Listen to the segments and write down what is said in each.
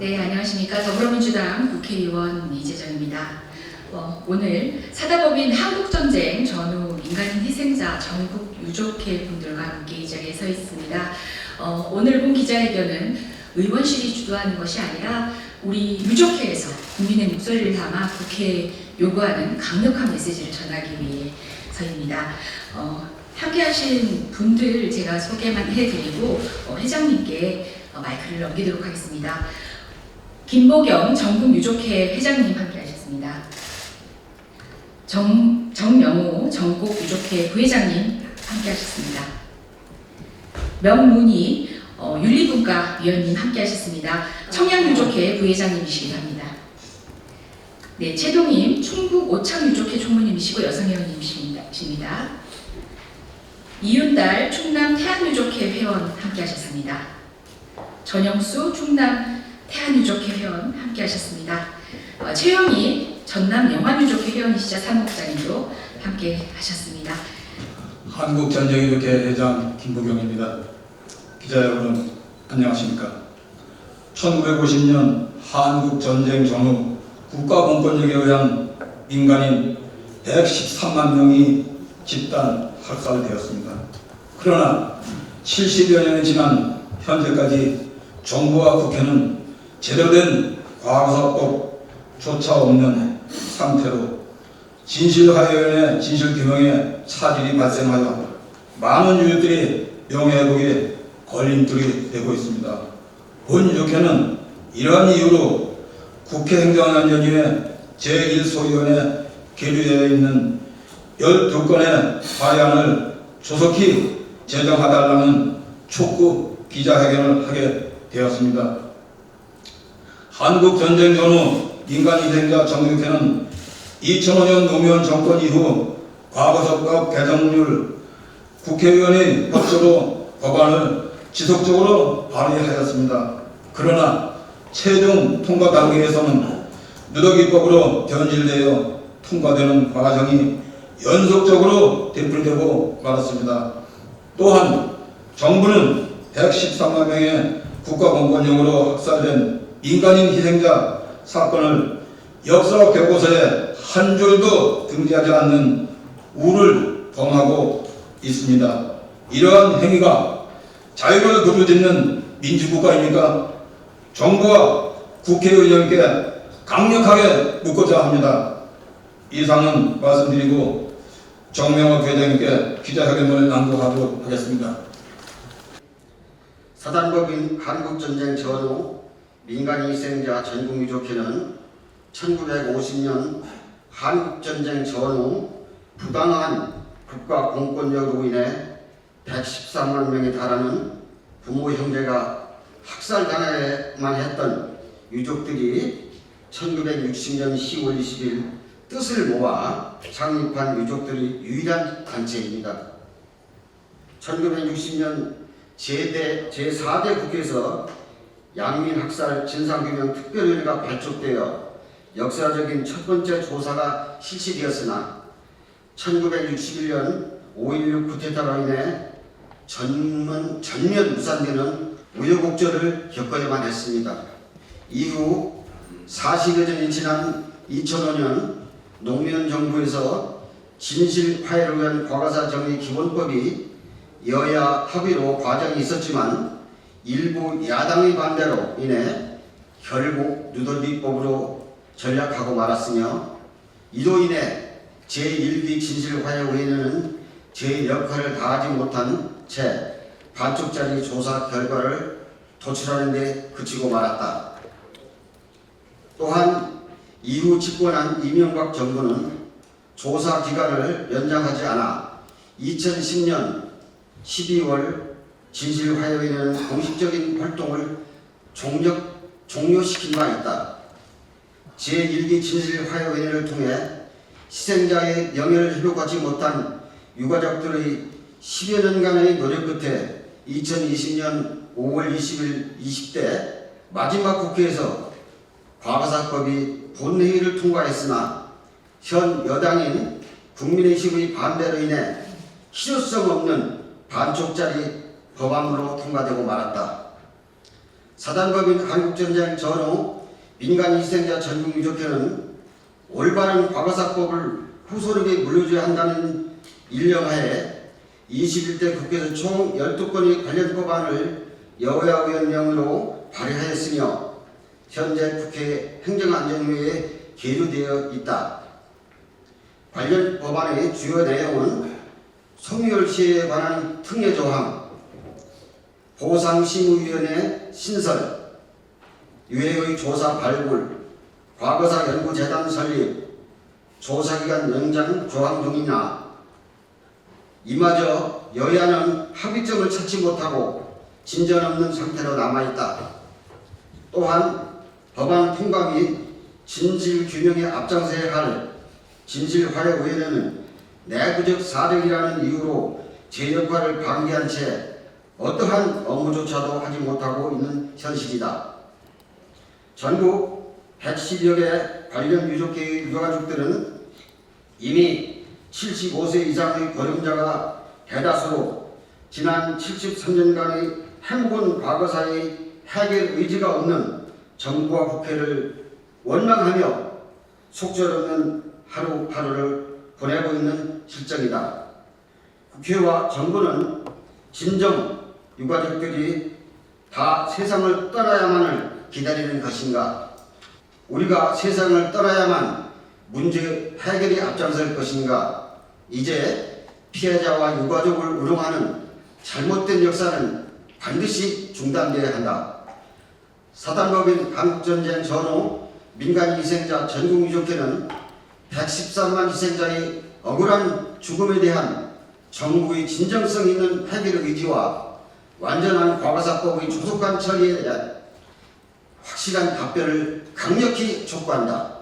네, 안녕하십니까. 더불어민주당 국회의원 이재정입니다. 어, 오늘 사다법인 한국전쟁 전후 민간인 희생자 전국 유족회 분들과 함께 이 자리에 서 있습니다. 어, 오늘 본 기자회견은 의원실이 주도하는 것이 아니라 우리 유족회에서 국민의 목소리를 담아 국회에 요구하는 강력한 메시지를 전하기 위해서입니다. 어, 함께 하신 분들 제가 소개만 해드리고 어, 회장님께 어, 마이크를 넘기도록 하겠습니다. 김보경 전국 유족회 회장님 함께하셨습니다. 정, 정명호 전국 유족회 부회장님 함께하셨습니다. 명문희 어, 윤리분과 위원님 함께하셨습니다. 청양유족회 부회장님이시기도 합니다. 네, 최동임 충북 오창유족회 총무님이시고 여성회원님이십니다. 이윤달 충남 태안유족회 회원 함께하셨습니다. 전영수 충남 태안유족회 회원 함께 하셨습니다. 어, 최영희 전남 영안유족회 회원이시자 사무국장님도 함께 하셨습니다. 한국전쟁유족회 회장 김부경입니다. 기자 여러분 안녕하십니까? 1950년 한국전쟁 전후 국가공권력에 의한 민간인 113만 명이 집단 학살되었습니다. 그러나 70여 년이 지난 현재까지 정부와 국회는 제대로 된 과거사법조차 없는 상태로 진실화해원의 진실규명에 차질이 발생하여 많은 유족들이 명예회복에 걸림돌이 되고 있습니다. 본 유족회는 이러한 이유로 국회 행정안전위의 제1소위원회 계류되어 있는 12건의 발의안을 조속히 제정하달라는 촉구 기자회견을 하게 되었습니다. 한국 전쟁 전후 민간희생자 정유회는 2005년 노무현 정권 이후 과거사법 개정률 국회의원의 협조로 법안을 지속적으로 발의하였습니다. 그러나 최종 통과 단계에서는 누더기법으로 변질되어 통과되는 과정이 연속적으로 되풀이되고 말았습니다. 또한 정부는 113만 명의 국가공권력으로 학살된 민간인 희생자 사건을 역사 교과서에 한 줄도 등재하지 않는 우를 범하고 있습니다. 이러한 행위가 자유를 부르짖는 민주국가입니까? 정부와 국회의원께 강력하게 묻고자 합니다. 이상은 말씀드리고 정명호 회장님께 기자회견을 낭독하도록 하겠습니다. 사단법인 한국전쟁 전후 민간 희생자 전국 유족회는 1950년 한국전쟁 전후 부당한 국가 공권력으로 인해 113만 명에 달하는 부모 형제가 학살당해만 했던 유족들이 1960년 10월 20일 뜻을 모아 창립한 유족들의 유일한 단체입니다. 1960년 제 제4대 국회에서 양민학살 진상규명 특별위원회가 발족되어 역사적인 첫 번째 조사가 실시되었으나 1961년 5.16 쿠데타로 인해 전면, 전면 무산되는 우여곡절을 겪어야만 했습니다. 이후 40여 년이 지난 2005년 노무현 정부에서 진실 화해를 위한 과거사 정의 기본법이 여야 합의로 과정이 있었지만 일부 야당의 반대로 인해 결국 누더기법으로 전략하고 말았으며 이로 인해 제1기 진실화해위원회는 제 역할을 다하지 못한 채 반쪽짜리 조사 결과를 도출하는 데 그치고 말았다. 또한 이후 집권한 이명박 정부는 조사 기간을 연장하지 않아 2010년 12월 진실화해위는 공식적인 활동을 종력, 종료시킨 바 있다. 제1기 진실화해위원회를 통해 희생자의 명예를 회복하지 못한 유가족들의 10여 년간의 노력 끝에 2020년 5월 20일 20대 마지막 국회에서 과거사법이 본회의를 통과했으나 현 여당인 국민의힘의 반대로 인해 실효성 없는 반쪽짜리 법안으로 통과되고 말았다. 사단법인 한국전쟁 전후 민간 희생자 전국 유족회는 올바른 과거사법을 후손에게 물려줘야 한다는 일령하에 21대 국회에서 총 12건의 관련 법안을 여야 의원령으로 발의하였으며 현재 국회 행정안전위에 계류되어 있다. 관련 법안의 주요 내용은 송유열 씨에 관한 특례 조항, 보상심의위원회 신설, 유해의 조사 발굴, 과거사 연구재단 설립, 조사기간 연장 조항 등이나 이마저 여야는 합의점을 찾지 못하고 진전 없는 상태로 남아있다. 또한 법안 통과 및 진실 규명에 앞장서야 할 진실화해위원회는 내부적 사정이라는 이유로 제 역할을 방기한 채 어떠한 업무조차도 하지 못하고 있는 현실이다. 전국 110여 개 관련 유족계의 유가족들은 이미 75세 이상의 고령자가 대다수로 지난 73년간의 행복한 과거사의 해결 의지가 없는 정부와 국회를 원망하며 속절없는 하루하루를 보내고 있는 실정이다. 국회와 정부는 진정 유가족들이 다 세상을 떠나야만을 기다리는 것인가? 우리가 세상을 떠나야만 문제 해결이 앞장설 것인가? 이제 피해자와 유가족을 우롱하는 잘못된 역사는 반드시 중단돼야 한다. 사단법인 한국전쟁 전후 민간 희생자 전국 유족회는 113만 희생자의 억울한 죽음에 대한 정부의 진정성 있는 해결 의지와 완전한 과거사법의 조속한 처리에 대한 확실한 답변을 강력히 촉구한다.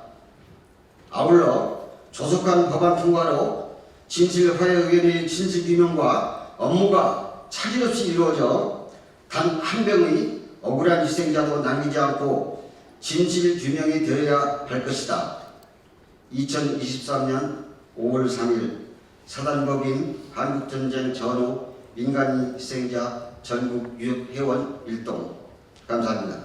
아울러 조속한 법안 통과로 진실화해의원의 진실규명과 업무가 차질 없이 이루어져 단 한 명의 억울한 희생자도 남기지 않고 진실규명이 되어야 할 것이다. 2023년 5월 3일 사단법인 한국전쟁 전후 민간 희생자 전국 유협회원 일동 감사합니다.